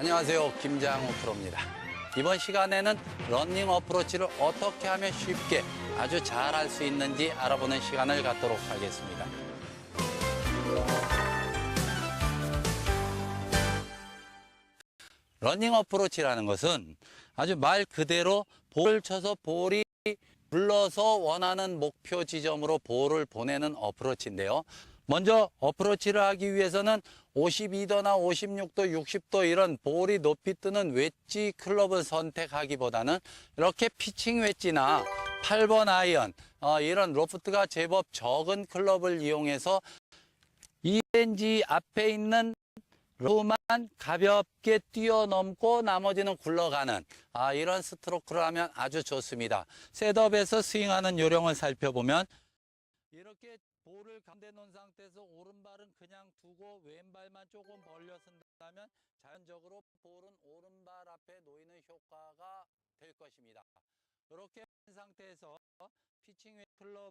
안녕하세요. 김장호 프로입니다. 이번 시간에는 러닝 어프로치를 어떻게 하면 쉽게 아주 잘 할 수 있는지 알아보는 시간을 갖도록 하겠습니다. 러닝 어프로치라는 것은 아주 말 그대로 볼을 쳐서 볼이 불러서 원하는 목표 지점으로 볼을 보내는 어프로치인데요. 먼저 어프로치를 하기 위해서는 52도나 56도, 60도 이런 볼이 높이 뜨는 웨지 클럽을 선택하기보다는 이렇게 피칭 웨지나 8번 아이언 어, 이런 로프트가 제법 적은 클럽을 이용해서 이 렌지 앞에 있는 로만 가볍게 뛰어넘고 나머지는 굴러가는 아, 이런 스트로크를 하면 아주 좋습니다. 셋업에서 스윙하는 요령을 살펴보면 이렇게 볼을 가운데 놓은 상태에서 오른발은 그냥 두고 왼발만 조금 벌려 쓴다면 자연적으로 볼은 오른발 앞에 놓이는 효과가 될 것입니다. 이렇게 한 상태에서 피칭 클럽